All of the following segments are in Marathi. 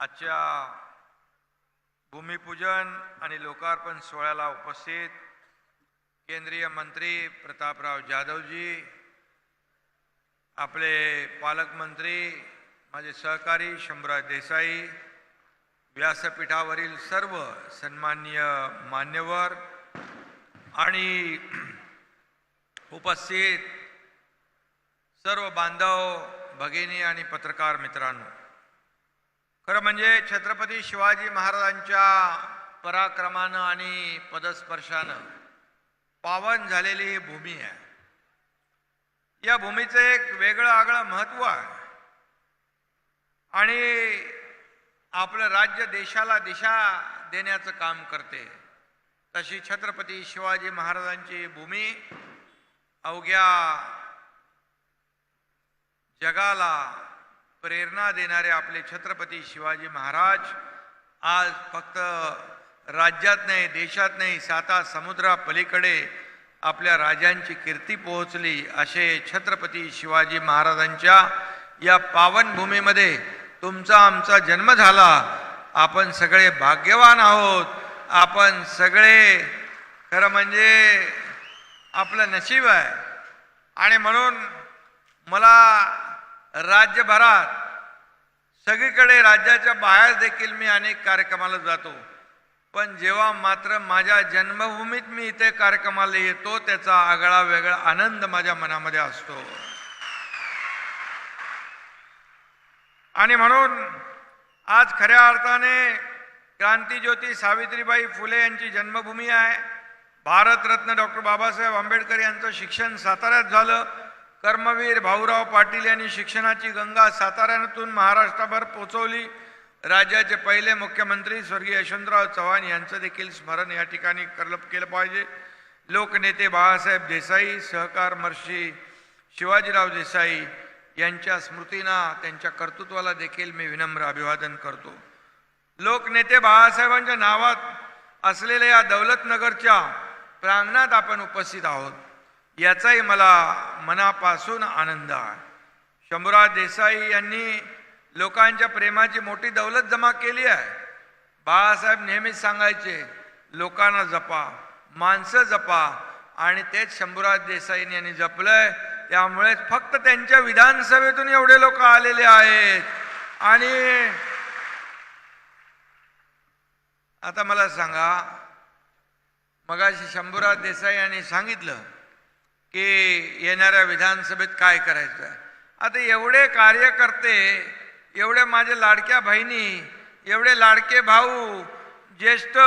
आजच्या भूमिपूजन आणि लोकार्पण सोहळ्याला उपस्थित केंद्रीय मंत्री प्रतापराव जाधवजी आपले पालकमंत्री माझे सहकारी शंभराज देसाई व्यासपीठावरील सर्व सन्माननीय मान्यवर आणि उपस्थित सर्व बांधव भगिनी आणि पत्रकार मित्रांनो खरं म्हणजे छत्रपती शिवाजी महाराजांच्या पराक्रमानं आणि पदस्पर्शानं पावन झालेली ही भूमी आहे. या भूमीचं एक वेगळं आगळं महत्त्व आहे. आणि आपलं राज्य देशाला दिशा देण्याचं काम करते. तशी छत्रपती शिवाजी महाराजांची भूमी अवघ्या जगाला प्रेरणा देणारे आपले छत्रपती शिवाजी महाराज आज फक्त राज्यात नाही देशात नाही साता समुद्रापलीकडे आपल्या राजांची कीर्ती पोहोचली असे छत्रपती शिवाजी महाराजांच्या या पावनभूमीमध्ये तुमचा आमचा जन्म झाला. आपण सगळे भाग्यवान आहोत. आपण सगळे खरं म्हणजे आपलं नशीब आहे. आणि म्हणून मला राज्यभरात सगळीकडे राज्याच्या बाहेर देखील मी अनेक कार्यक्रमाला जातो. पण जेव्हा मात्र माझ्या जन्मभूमीत मी इथे कार्यक्रमाला येतो त्याचा आगळा वेगळा आनंद माझ्या मनामध्ये असतो. आणि म्हणून आज खऱ्या अर्थाने क्रांतीज्योती सावित्रीबाई फुले यांची जन्मभूमी आहे. भारतरत्न डॉक्टर बाबासाहेब आंबेडकर यांचं शिक्षण साताऱ्यात झालं. कर्मवीर भाऊराव पाटील यांनी शिक्षणाची गंगा साताऱ्यातून महाराष्ट्राभर पोचवली. राज्याचे पहिले मुख्यमंत्री स्वर्गीय यशवंतराव चव्हाण यांचं देखील स्मरण या ठिकाणी करलं केलं पाहिजे. लोकनेते बाळासाहेब देसाई सहकार महर्षी शिवाजीराव देसाई यांच्या स्मृतींना त्यांच्या कर्तृत्वाला देखील मी विनम्र अभिवादन करतो. लोकनेते बाळासाहेबांच्या नावात असलेल्या या दौलतनगरच्या प्रांगणात आपण उपस्थित आहोत. याचाही मला मनापासून आनंद आहे. शंभूराज देसाई यांनी लोकांच्या प्रेमाची मोठी दौलत जमा केली आहे. बाळासाहेब नेहमीच सांगायचे लोकांना जपा माणसं जपा आणि तेच शंभूराज देसाई यांनी जपलंय. त्यामुळे फक्त त्यांच्या विधानसभेतून एवढे लोक आलेले आहेत. आणि आता मला सांगा मगाशी शंभूराज देसाई यांनी सांगितलं की येणाऱ्या विधानसभेत काय करायचं आहे आता एवढे कार्यकर्ते एवढे माझे लाडक्या बहिणी एवढे लाडके भाऊ ज्येष्ठ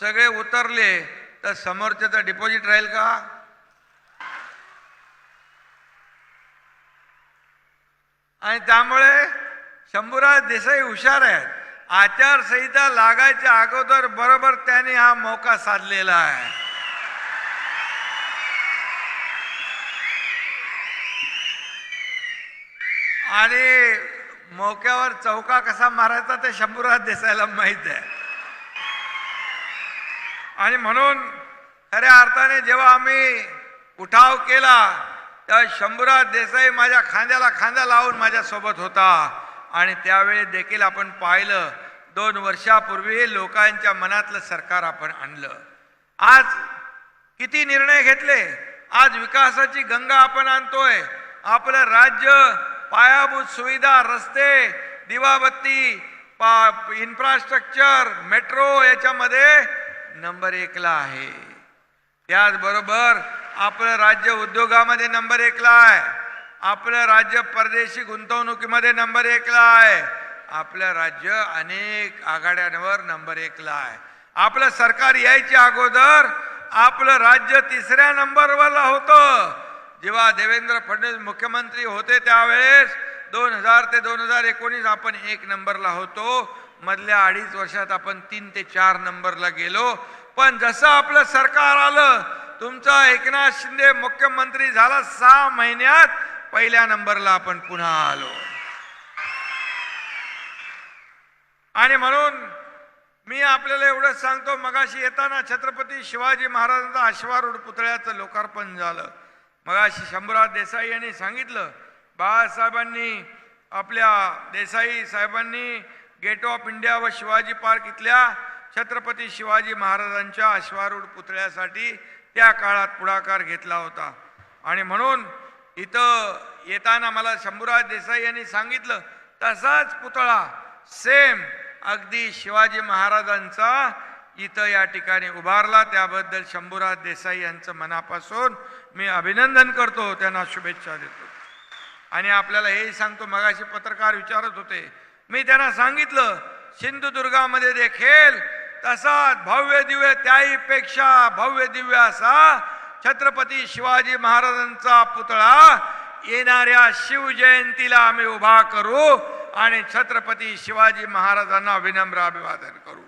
सगळे उतरले तर समोरच्याचं डिपॉझिट राहील का? आणि त्यामुळे शंभूराज देसाई हुशार आहेत. आचारसंहिता लागायच्या अगोदर बरोबर त्याने हा मौका साधलेला आहे. आणि मोक्यावर चौका कसा मारायचा ते शंभूराज देसाईला माहीत आहे. आणि म्हणून खऱ्या अर्थाने जेव्हा आम्ही उठाव केला तेव्हा शंभूराज देसाई माझ्या खांद्याला खांदा लावून माझ्यासोबत होता. आणि त्यावेळी देखील आपण पाहिलं दोन वर्षापूर्वी लोकांच्या मनातलं सरकार आपण आणलं. आज किती निर्णय घेतले? आज विकासाची गंगा आपण आणतोय. आपलं राज्य पायाभूत सुविधा रस्ते दिवाबत्ती पा इन्फ्रास्ट्रक्चर मेट्रो याच्यामध्ये नंबर एकला आहे. त्याचबरोबर आपलं राज्य उद्योगामध्ये नंबर एकला आहे. आपलं राज्य परदेशी गुंतवणुकीमध्ये नंबर एकला आहे. आपलं राज्य अनेक आघाड्यांवर नंबर एकला आहे. आपलं सरकार यायच्या अगोदर आपलं राज्य तिसऱ्या नंबरवर होतं. जेव्हा देवेंद्र फडणवीस मुख्यमंत्री होते त्यावेळेस दोन हजार ते दोन हजार एकोणीस आपण एक नंबरला होतो. मधल्या अडीच वर्षात आपण तीन ते चार नंबरला गेलो. पण जसं आपलं सरकार आलं तुमचा एकनाथ शिंदे मुख्यमंत्री झाला सहा महिन्यात पहिल्या नंबरला आपण पुन्हा आलो. आणि म्हणून मी आपल्याला एवढंच सांगतो मगाशी येताना छत्रपती शिवाजी महाराजांचा अश्वारूढ पुतळ्याचं लोकार्पण झालं. मग शंभूराज देसाई यांनी सांगितलं बाळासाहेबांनी आपल्या देसाई साहेबांनी गेट ऑफ इंडिया व शिवाजी पार्क इथल्या छत्रपती शिवाजी महाराजांच्या अश्वारूढ पुतळ्यासाठी त्या काळात पुढाकार घेतला होता. आणि म्हणून इथं येताना मला शंभूराज देसाई यांनी सांगितलं तसाच पुतळा सेम अगदी शिवाजी महाराजांचा इथं या ठिकाणी उभारला. त्याबद्दल शंभूराज देसाई यांचं मनापासून मी अभिनंदन करतो. त्यांना शुभेच्छा देतो. आणि आपल्याला हेही सांगतो मगाशी पत्रकार विचारत होते. मी त्यांना सांगितलं सिंधुदुर्गामध्ये देखील तसाच भव्य दिव्य त्याहीपेक्षा भव्य दिव्य असा छत्रपती शिवाजी महाराजांचा पुतळा येणाऱ्या शिवजयंतीला आम्ही उभा करू आणि छत्रपती शिवाजी महाराजांना विनम्र अभिवादन करू.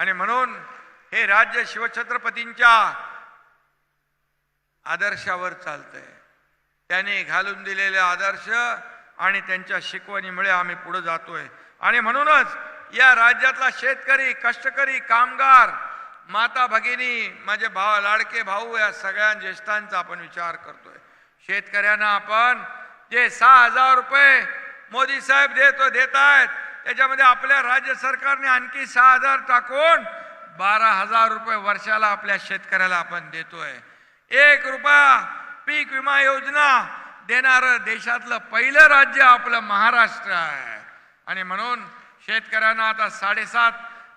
आणि म्हणून हे राज्य शिवछत्रपतींच्या आदर्शावर चालतंय. त्याने घालून दिलेले आदर्श आणि त्यांच्या शिकवणीमुळे आम्ही पुढे जातोय. आणि म्हणूनच या राज्यातला शेतकरी कष्टकरी कामगार माता भगिनी माझे भाव लाडके भाऊ या सगळ्या ज्येष्ठांचा आपण विचार करतोय. शेतकऱ्यांना आपण जे सहा हजार रुपये मोदी साहेब देतो देत आहेत त्याच्यामध्ये आपल्या राज्य सरकारने आणखी सहा हजार टाकून बारा हजार रुपये वर्षाला आपल्या शेतकऱ्याला आपण देतोय. एक रुपया पीक विमा योजना देणारं देशातलं पहिलं राज्य आपलं महाराष्ट्र आहे. आणि म्हणून शेतकऱ्यांना आता साडेसात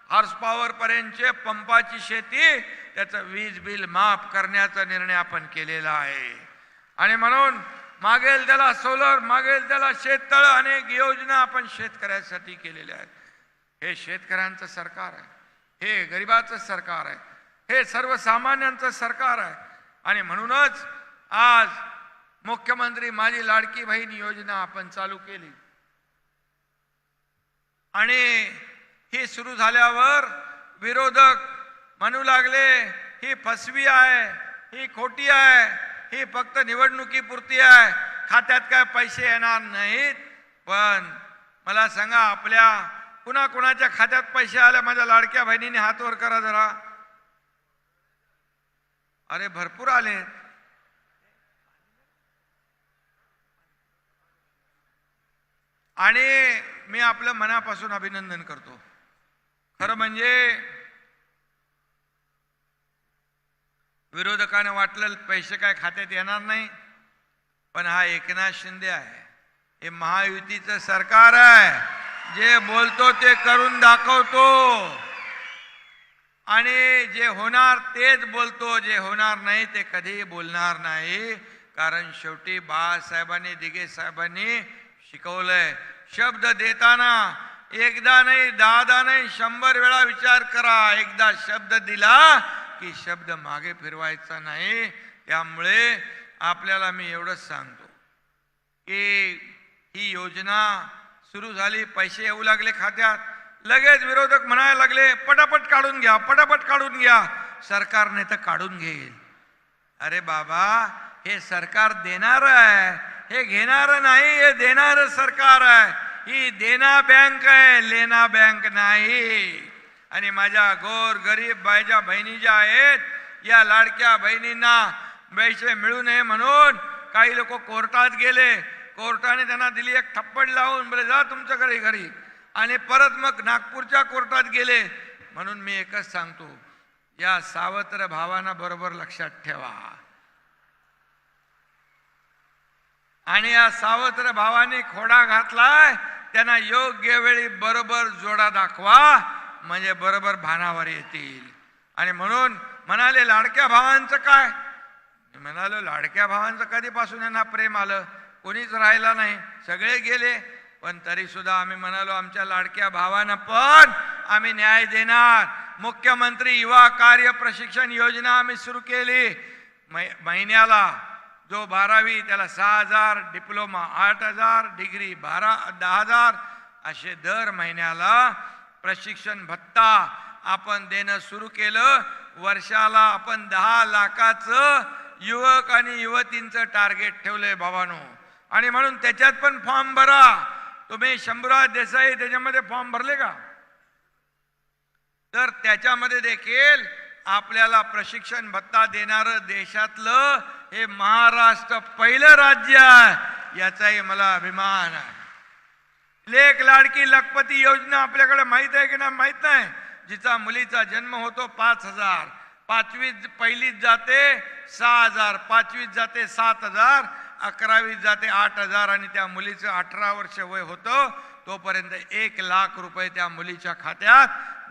हॉर्स पॉवरपर्यंतचे पंपाची शेती त्याचं वीज बिल माफ करण्याचा निर्णय आपण केलेला आहे. आणि म्हणून मागेल त्याला सोलर मागेल त्याला शेततळ अनेक योजना आपण शेतकऱ्यासाठी केलेल्या आहेत. हे शेतकऱ्यांचं सरकार आहे. हे गरिबाचं सरकार आहे. हे सर्वसामान्यांचं सरकार आहे. आणि म्हणूनच आज मुख्यमंत्री माझी लाडकी बहीण योजना आपण चालू केली. आणि ही सुरू झाल्यावर विरोधक म्हणू लागले ही फसवी आहे ही खोटी आहे ही फक्त निवडणुकीपुरती आहे. खात्यात काय पैसे येणार नाहीत. पण मला सांगा आपल्या कुणा कुणाच्या खात्यात पैसे आले माझ्या लाडक्या बहिणीने हात वर करा जरा. अरे भरपूर आले. आणि मी आपलं मनापासून अभिनंदन करतो. खरं म्हणजे विरोधकाने वाटलं पैसे काय खात्यात येणार नाही. पण हा एकनाथ शिंदे आहे. हे महायुतीचं सरकार आहे. जे बोलतो ते करून दाखवतो. आणि जे होणार तेच बोलतो. जे होणार नाही ते कधीही बोलणार नाही. कारण शेवटी बाळासाहेबांनी दिगे साहेबांनी शिकवलंय. शब्द देताना एकदा नाही दहादा नाही शंभर वेळा विचार करा. एकदा शब्द दिला की शब्द मागे फिरवायचा नाही त्यामुळे आपल्याला मी एवढंच सांगतो. की ही योजना सुरू झाली पैसे येऊ लागले खात्यात. लगेच विरोधक म्हणायला लागले पटापट काढून घ्या पटापट काढून घ्या. सरकारने तर काढून घेईल. अरे बाबा हे सरकार देणार आहे. हे घेणार नाही हे देणार सरकार आहे. ही देना बँक आहे लेना बँक नाही. आणि माझ्या गोर गरीब बायच्या बहिणी ज्या आहेत या लाडक्या बहिणींना पैसे मिळू नये म्हणून काही लोक कोर्टात गेले. कोर्टाने त्यांना दिली एक थप्पड लावून बोले जा तुमच्या घरी घरी. आणि परत मग नागपूरच्या कोर्टात गेले. म्हणून मी एकच सांगतो या सावत्र भावांना बरोबर लक्षात ठेवा. आणि या सावत्र भावाने खोडा घातलाय त्यांना योग्य वेळी बरोबर जोडा दाखवा. म्हणजे बरोबर भानावर येतील. आणि म्हणून म्हणाले लाडक्या भावांचं काय? म्हणालो लाडक्या भावांचं कधीपासून यांना प्रेम आलं? कोणीच राहिला नाही. सगळे गेले. पण तरी सुद्धा आम्ही म्हणालो आमच्या लाडक्या भावांना पण आम्ही न्याय देणार. मुख्यमंत्री युवा कार्य प्रशिक्षण योजना आम्ही सुरू केली. मै- महिन्याला जो बारावी त्याला सहा हजार डिप्लोमा आठ हजार डिग्री बारा दहा हजार असे दर महिन्याला प्रशिक्षण भत्ता आपण देणं सुरू केलं. वर्षाला आपण दहा लाखाचं युवक आणि युवतींचं टार्गेट ठेवलंय भावानो आणि म्हणून त्याच्यात पण फॉर्म भरा. तुम्ही शंभूराज देसाई त्याच्यामध्ये फॉर्म भरले का? तर त्याच्यामध्ये देखील आपल्याला प्रशिक्षण भत्ता देणारं देशातलं हे महाराष्ट्र पहिलं राज्य आहे. याचाही मला अभिमान आहे. लेख लाडकी लखपती योजना आपल्याकडे माहीत आहे की नाही? माहीत नाही. जिचा मुलीचा जन्म होतो पाच हजार. पाचवीत पहिलीत जाते सहा हजार. पाचवीत जाते सात हजार. अकरावीत जाते आठ हजार. आणि त्या मुलीचं अठरा वर्ष वय होतं. तोपर्यंत एक लाख रुपये त्या मुलीच्या खात्यात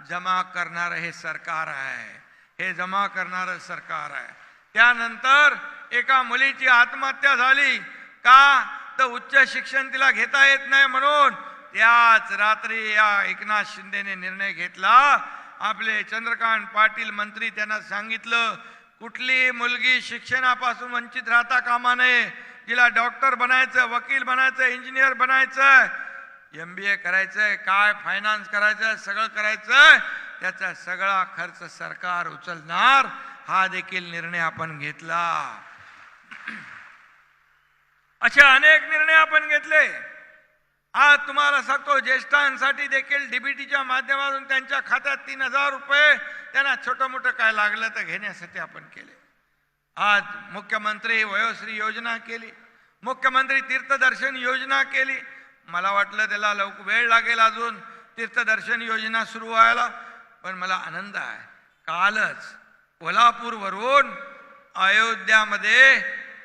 जमा करणारं हे सरकार आहे. हे जमा करणारं सरकार आहे. त्यानंतर एका मुलीची आत्महत्या झाली. का? उच्च शिक्षण तिला घेता येत नाही म्हणून त्याच रात्री या एकनाथ शिंदेने निर्णय घेतला. आपले चंद्रकांत पाटील मंत्री त्यांना सांगितलं कुठली मुलगी शिक्षणापासून वंचित राहता कामा नये. तिला डॉक्टर बनायचं वकील बनायचं इंजिनियर बनायचं एम बी ए करायचंय काय फायनान्स करायचं सगळं करायचं. त्याचा सगळा खर्च सरकार उचलणार. हा देखील निर्णय आपण घेतला. असे अनेक निर्णय आपण घेतले. आज तुम्हाला सांगतो ज्येष्ठांसाठी देखील डीबीटीच्या माध्यमातून त्यांच्या खात्यात तीन हजार रुपये त्यांना छोटं मोठं काय लागलं तर घेण्यासाठी आपण केले. आज मुख्यमंत्री वयोश्री योजना केली. मुख्यमंत्री तीर्थदर्शन योजना केली. मला वाटलं त्याला लवक वेळ लागेल अजून. तीर्थदर्शन योजना सुरू व्हायला. पण मला आनंद आहे. कालच कोल्हापूरवरून अयोध्यामध्ये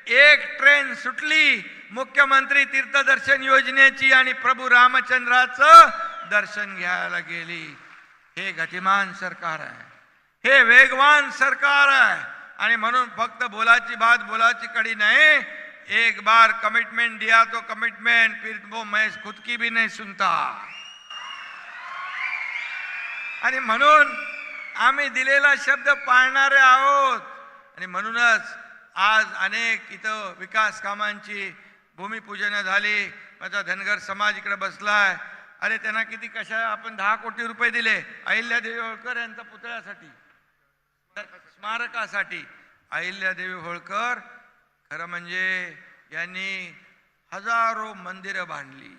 एक ट्रेन सुटली. मुख्यमंत्री तीर्थदर्शन योजनेची आणि प्रभू रामचंद्राचं दर्शन घ्यायला गेली. हे गतिमान सरकार आहे. हे वेगवान सरकार आहे. आणि म्हणून फक्त बोलाची बात बोलाची कडी नाही. एक बार कमिटमेंट दिया तो कमिटमेंट फिर वो मैं खुद की भी नहीं सुनता. आणि म्हणून आम्ही दिलेला शब्द पाळणारे आहोत. आणि म्हणूनच आज अनेक इथं विकास कामांची भूमिपूजनं झाली. माझा धनगर समाज इकडे बसलाय. अरे त्यांना किती कशा आपण दहा कोटी रुपये दिले. अहिल्यादेवी होळकर यांच्या पुतळ्यासाठी. स्मारकासाठी. अहिल्यादेवी होळकर खरं म्हणजे यांनी हजारो मंदिरं बांधली.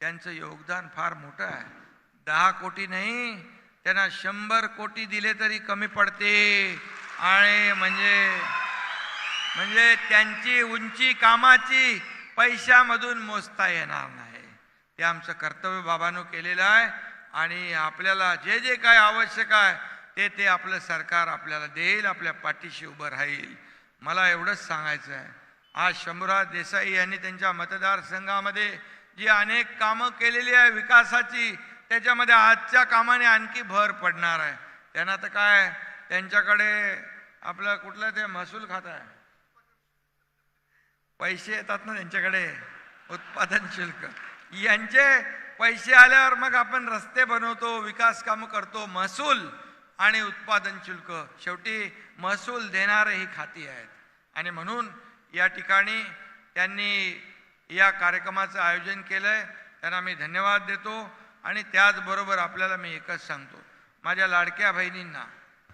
त्यांचं योगदान फार मोठं आहे. दहा कोटी नाही त्यांना शंभर कोटी दिले तरी कमी पडते. आणि म्हणजे म्हणजे त्यांची उंची कामाची पैशामधून मोजता येणार नाही. ते आमचं कर्तव्य बाबांनो केलेलं आहे आणि आपल्याला जे जे काय आवश्यक आहे ते ते आपलं सरकार आपल्याला देईल आपल्या पाठीशी उभं राहील. मला एवढंच सांगायचं आहे. आज शंभूराज देसाई यांनी त्यांच्या मतदारसंघामध्ये जी अनेक कामं केलेली आहे विकासाची त्याच्यामध्ये आजच्या कामाने आणखी भर पडणार आहे. त्यांना तर काय त्यांच्याकडे आपलं कुठलं ते महसूल खातं आहे. पैसे येतात ना त्यांच्याकडे? उत्पादन शुल्क. यांचे पैसे आल्यावर मग आपण रस्ते बनवतो विकास कामं करतो महसूल आणि उत्पादन शुल्क. शेवटी महसूल देणारे ही खाती आहेत. आणि म्हणून या ठिकाणी त्यांनी या कार्यक्रमाचं आयोजन केलं आहे त्यांना मी धन्यवाद देतो आणि त्याचबरोबर आपल्याला मी एकच सांगतो. माझ्या लाडक्या बहिणींना.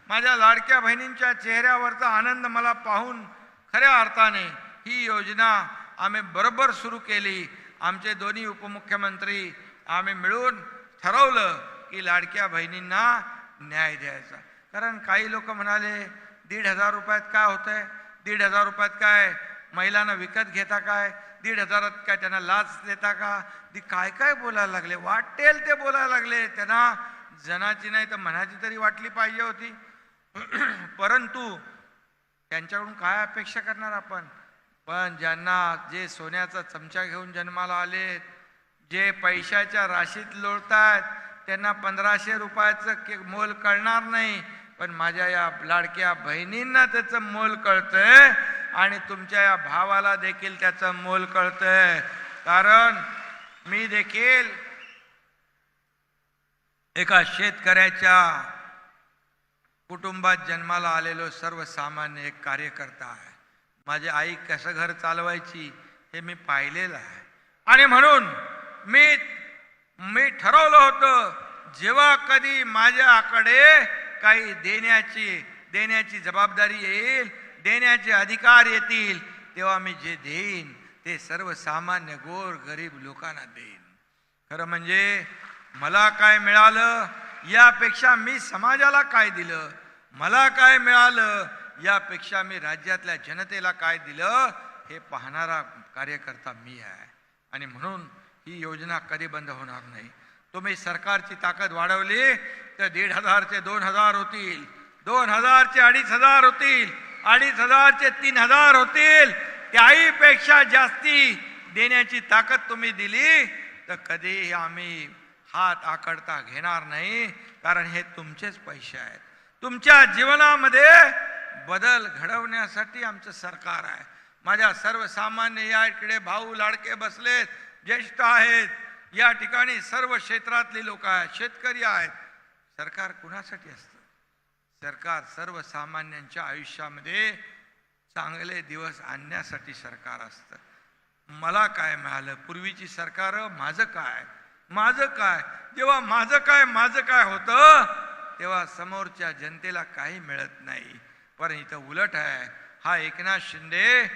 माझ्या लाडक्या बहिणींच्या चेहऱ्यावरचा आनंद मला पाहून खऱ्या अर्थाने ही योजना आम्ही बरोबर सुरू केली. आमचे दोन्ही उपमुख्यमंत्री आम्ही मिळून ठरवलं की लाडक्या बहिणींना न्याय द्यायचा. कारण काही लोक म्हणाले दीड हजार रुपयात काय होतंय? दीड हजार रुपयात काय? महिलांना विकत घेता काय? दीड हजारात काय त्यांना लाच देता का? ती काय काय बोलायला लागले? वाटेल ते बोलायला लागले. त्यांना जनाची नाही तर मनाची तरी वाटली पाहिजे होती. परंतु त्यांच्याकडून काय अपेक्षा करणार आपण? पण ज्यांना जे सोन्याचा चमचा घेऊन जन्माला आले जे पैशाच्या राशीत लोळतायत त्यांना पंधराशे रुपयाचं के मोल कळणार नाही. पण माझ्या या लाडक्या बहिणींना त्याचं मोल कळतंय आणि तुमच्या या भावाला देखील त्याचं मोल कळतंय. कारण मी देखील एका शेतकऱ्याच्या कुटुंबात जन्माला आलेलो सर्वसामान्य एक कार्यकर्ता आहे. माझी आई कसं घर चालवायची हे मी पाहिलेलं आहे. आणि म्हणून मी मी ठरवलं होतं जेव्हा कधी माझ्याकडे काही देण्याची देण्याची जबाबदारी येईल देण्याचे अधिकार येतील तेव्हा मी जे देईन ते सर्वसामान्य गोर गरीब लोकांना देईन. खरं म्हणजे मला काय मिळालं यापेक्षा मी समाजाला काय दिलं? मला काय मिळालं यापेक्षा मी राज्यातल्या जनतेला काय दिलं हे पाहणारा कार्यकर्ता मी आहे. आणि म्हणून ही योजना कधी बंद होणार नाही. तुम्ही सरकारची ताकद वाढवली तर दीड हजारचे दोन हजार होतील दोन हजारचे अडीच हजार होतील अडीच हजारचे तीन हजार होतील. त्याहीपेक्षा जास्ती देण्याची ताकद तुम्ही दिली तर कधीही आम्ही हात आकडता घेणार नाही कारण हे तुमचेच पैसे आहेत. तुमच्या जीवनामध्ये बदल घडवण्यासाठी आमचं सरकार आहे. माझ्या सर्वसामान्य या इकडे भाऊ लाडके बसलेत ज्येष्ठ आहेत. या ठिकाणी सर्व क्षेत्रातली लोक आहेत शेतकरी आहेत. सरकार कुणासाठी असतं? सरकार सर्वसामान्यांच्या आयुष्यामध्ये चांगले दिवस आणण्यासाठी सरकार असतं. मला काय मिळालं? पूर्वीची सरकार माझं काय? माझं काय? जेव्हा माझं काय माझं काय होतं तेव्हा समोरच्या जनतेला काही मिळत नाही. पण इथं उलट आहे. हा एकनाथ शिंदे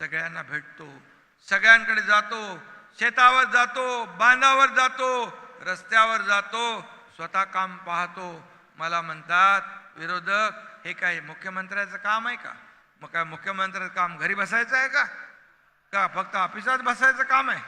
सगळ्यांना भेटतो. सगळ्यांकडे जातो. शेतावर जातो. बांधावर जातो. रस्त्यावर जातो. स्वतः काम पाहतो. मला म्हणतात विरोधक हे काय मुख्यमंत्र्याचं काम आहे का? मग काय मुख्यमंत्र्याचं काम घरी बसायचं आहे का? का फक्त ऑफिसात बसायचं काम आहे?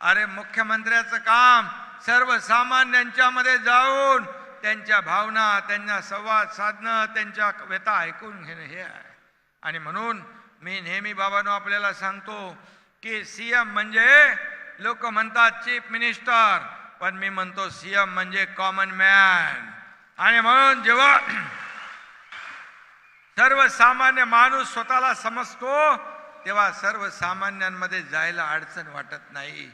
अरे मुख्यमंत्र्याचं काम सर्वसामान्यांच्यामध्ये जाऊन त्यांच्या भावना त्यांना संवाद साधणं त्यांच्या व्यथा ऐकून घेणं हे आहे. आणि म्हणून मी नेहमी बाबांनो आपल्याला सांगतो की सी एम म्हणजे लोक म्हणतात चीफ मिनिस्टर पण मी म्हणतो सी एम म्हणजे कॉमन मॅन. आणि म्हणून जेव्हा सर्वसामान्य माणूस स्वतःला समजतो तेव्हा सर्वसामान्यांमध्ये जायला अडचण वाटत नाही.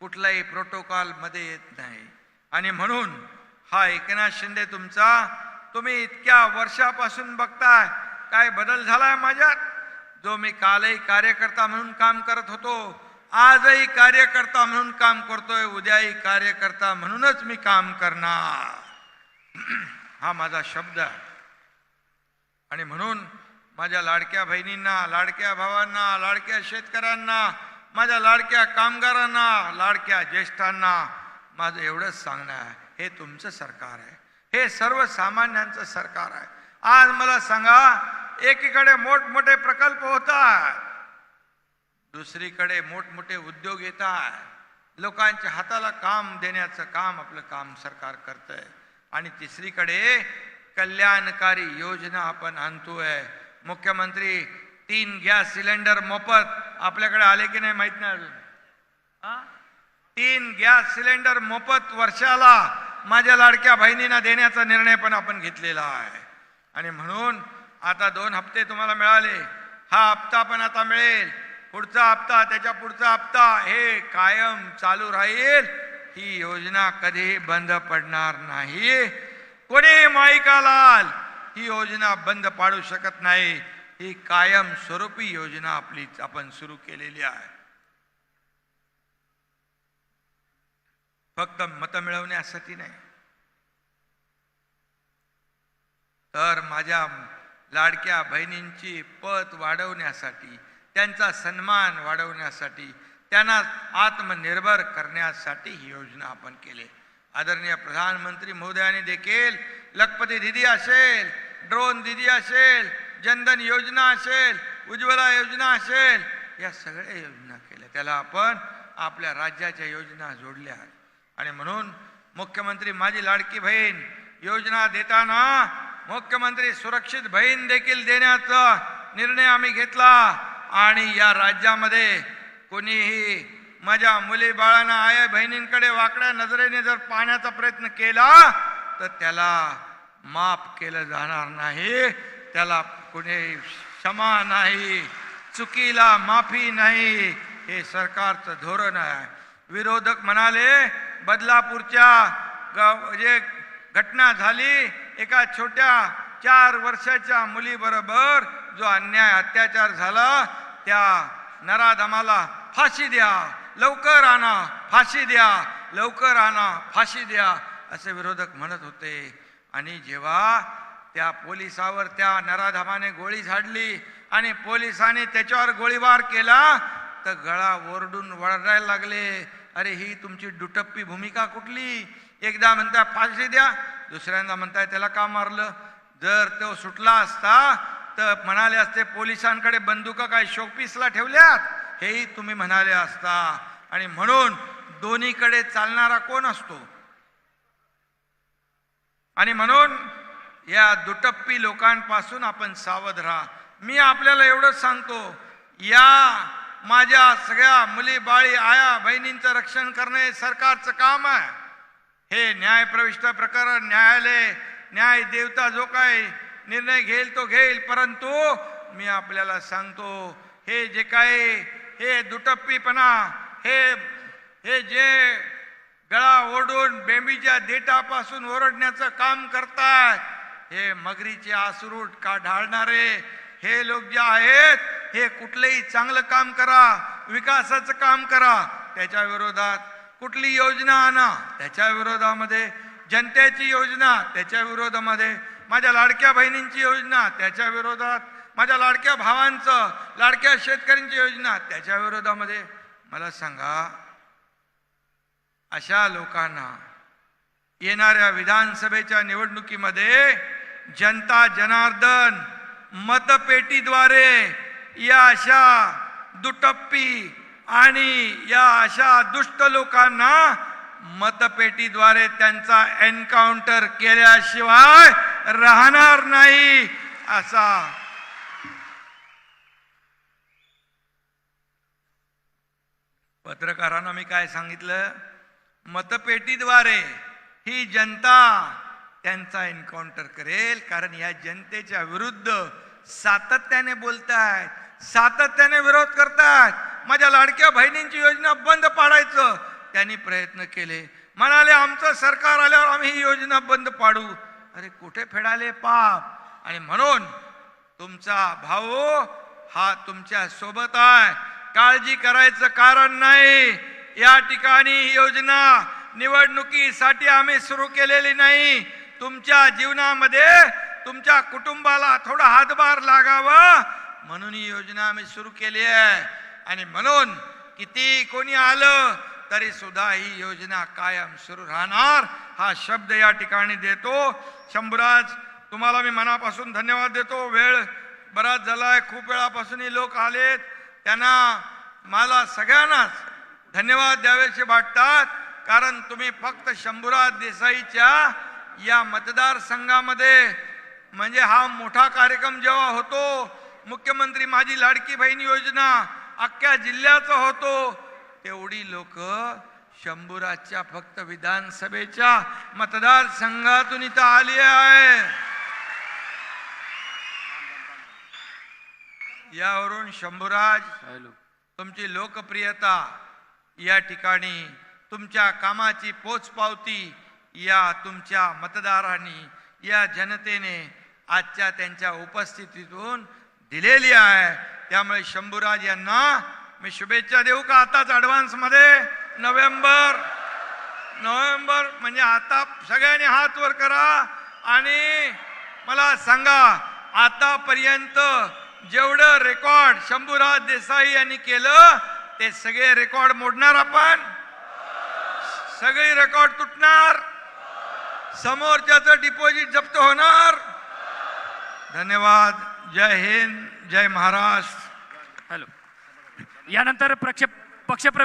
कुठलाही प्रोटोकॉलमध्ये येत नाही. आणि म्हणून हा एकनाथ शिंदे तुमचा. तुम्ही इतक्या वर्षापासून बघताय काय बदल झालाय माझ्यात? जो मी कालही कार्यकर्ता म्हणून काम करत होतो आजही कार्यकर्ता म्हणून काम करतोय उद्याही कार्यकर्ता म्हणूनच मी काम करणार. हा माझा शब्द आहे. आणि म्हणून माझ्या लाडक्या बहिणींना लाडक्या भावांना लाडक्या शेतकऱ्यांना माझ्या लाडक्या कामगारांना लाडक्या ज्येष्ठांना माझं एवढंच सांगणं आहे. हे तुमचं सरकार आहे. हे सर्वसामान्यांचं सरकार आहे. आज मला सांगा एकीकडे मोठमोठे प्रकल्प होतात दुसरीकडे मोठमोठे उद्योग येतात. लोकांच्या हाताला काम देण्याचं काम आपलं काम सरकार करतंय. आणि तिसरीकडे कल्याणकारी योजना आपण आणतोय. मुख्यमंत्री तीन गॅस सिलेंडर मोफत. आपल्याकडे आले की नाही माहीत नाही अजून? हा? तीन गॅस सिलेंडर मोफत वर्षाला. माझ्या लाडक्या बहिणींना देण्याचा निर्णय पण आपण घेतलेला आहे. आणि म्हणून आता दोन हप्ते तुम्हाला मिळाले. हा हप्ता पण आता मिळेल. पुढचा हप्ता त्याच्या पुढचा हप्ता हे कायम चालू राहील. ही योजना कधीही बंद पडणार नाही. कोणी माईका लाल ही योजना बंद पाडू शकत नाही. ही कायम स्वरूपी योजना आपली आपण सुरू केलेली आहे. फक्त मतं मिळवण्यासाठी नाही. तर माझ्या लाडक्या बहिणींची पत वाढवण्यासाठी त्यांचा सन्मान वाढवण्यासाठी त्यांना आत्मनिर्भर करण्यासाठी ही योजना आपण केली. आदरणीय प्रधानमंत्री महोदयाने देखील लखपती दिदी असेल ड्रोन दिदी असेल जनधन योजना असेल उज्ज्वला योजना असेल या सगळ्या योजना केल्या. त्याला आपण आपल्या राज्याच्या योजना जोडल्या. आणि म्हणून मुख्यमंत्री माझी लाडकी बहीण योजना देताना मुख्यमंत्री सुरक्षित बहीण देखील देण्याचा निर्णय आम्ही घेतला. आणि या राज्यामध्ये कोणीही माझ्या मुली बाळांना आया बहिणींकडे वाकड्या नजरेने जर पाहण्याचा प्रयत्न केला तर त्याला माफ केलं जाणार नाही. त्याला कुणी क्षमा नाही चुकीला माफी नाही. हे सरकारचं धोरण आहे. विरोधक म्हणाले बदलापूरच्या ग- जे घटना झाली एका छोट्या चार वर्षाच्या मुलीबरोबर जो अन्याय अत्याचार झाला त्या नराधमाला फाशी द्या लवकर आणा फाशी द्या लवकर आणा फाशी द्या असे विरोधक म्हणत होते. आणि जेव्हा त्या पोलिसावर त्या नराधमाने गोळी झाडली आणि पोलिसांनी त्याच्यावर गोळीबार केला तर गळा ओरडून वळायला लागले. अरे ही तुमची दुटप्पी भूमिका कुठली? एकदा म्हणताय फाशी द्या. दुसऱ्यांदा म्हणताय त्याला का मारलं? जर तो सुटला असता तर म्हणाले असते पोलिसांकडे बंदुका काय शोपीसला ठेवल्यात? हेही तुम्ही म्हणाले असता. आणि म्हणून दोन्हीकडे चालणारा कोण असतो? आणि म्हणून या दुटप्पी लोकांपासून आपण सावध राहा. मी आपल्याला एवढंच सांगतो या माझ्या सगळ्या मुली बाळी आया बहिणींचं रक्षण करणे सरकारचं काम आहे. हे न्यायप्रविष्ट प्रकरण न्यायालय न्याय देवता जो काय निर्णय घेईल तो घेईल. परंतु मी आपल्याला सांगतो हे जे काही हे दुटप्पीपणा हे हे जे गळा ओढून बेंबीच्या देठापासून ओरडण्याचं काम करतात हे मगरीचे आसरूट का ढाळणारे? हे लोक जे आहेत हे कुठलंही चांगलं काम करा विकासाचं काम करा त्याच्या विरोधात कुठली योजना आणा त्याच्या विरोधामध्ये जनतेची योजना त्याच्या विरोधामध्ये माझ्या लाडक्या बहिणींची योजना त्याच्या विरोधात माझ्या लाडक्या भावांचं लाडक्या शेतकऱ्यांची योजना त्याच्या विरोधामध्ये मला सांगा अशा लोकांना येणाऱ्या विधानसभेच्या निवडणुकीमध्ये जनता जनार्दन मतपेटीद्वारे या अशा दुटप्पी आणि या अशा दुष्ट लोकांना मतपेटीद्वारे त्यांचा एन्काउंटर केल्याशिवाय राहणार नाही असा. पत्रकारांना मी काय सांगितलं? मतपेटीद्वारे ही जनता त्यांचा एन्काउंटर करेल कारण या जनतेच्या विरुद्ध सातत्याने बोलतायत. सातत्याने विरोध करतायत माझ्या लाडक्या बहिणींची योजना बंद पाडायचं. त्यांनी प्रयत्न केले. म्हणाले आमचं सरकार आल्यावर आम्ही ही योजना बंद पाडू. अरे कुठे फेडाले पाप? आणि म्हणून तुमचा भाऊ हा तुमच्यासोबत आहे. काळजी करायचं कारण नाही. या ठिकाणी ही योजना निवडणुकीसाठी आम्ही सुरू केलेली नाही. तुमच्या जीवनामध्ये तुमच्या कुटुंबाला थोडा हातभार लागावा. म्हणून ही योजना आम्ही सुरू केली आहे. आणि म्हणून किती कोणी आलं तरी सुद्धा ही योजना कायम सुरू राहणार. हा शब्द या ठिकाणी देतो. शंभूराज तुम्हाला मी मनापासून धन्यवाद देतो. वेळ बराच झाला आहे खूप वेळापासूनही लोक आलेत. त्यांना मला सगळ्यांनाच धन्यवाद द्यावेसे वाटतात. कारण तुम्ही फक्त शंभूराज देसाईच्या या मतदारसंघामध्ये म्हणजे हा मोठा कार्यक्रम जेव्हा होतो मुख्यमंत्री माझी लाडकी बहीण योजना अख्ख्या जिल्ह्याचा होतो. तेवढी लोक शंभूराजच्या फक्त विधानसभेच्या मतदारसंघातून इथं आली आहे. यावरून शंभूराज तुमची लोकप्रियता या ठिकाणी तुमच्या कामाची पोचपावती या तुमच्या मतदारांनी या जनतेने आजच्या त्यांच्या उपस्थितीतून दिलेली आहे. त्यामुळे शंभूराज यांना मी शुभेच्छा देऊ का आताच ॲडव्हान्समध्ये नोव्हेंबर नोव्हेंबर म्हणजे आता सगळ्यांनी हात वर करा. आणि मला सांगा आतापर्यंत जेवढं रेकॉर्ड शंभूराज देसाई यांनी केलं ते सगळे रेकॉर्ड मोडणार आपण? सगळी रेकॉर्ड तुटणार? समोरच्याचं डिपॉझिट जप्त होणार? धन्यवाद जय हिंद जय महाराष्ट्र. हॅलो यानंतर प्रक्षेप पक्षप्र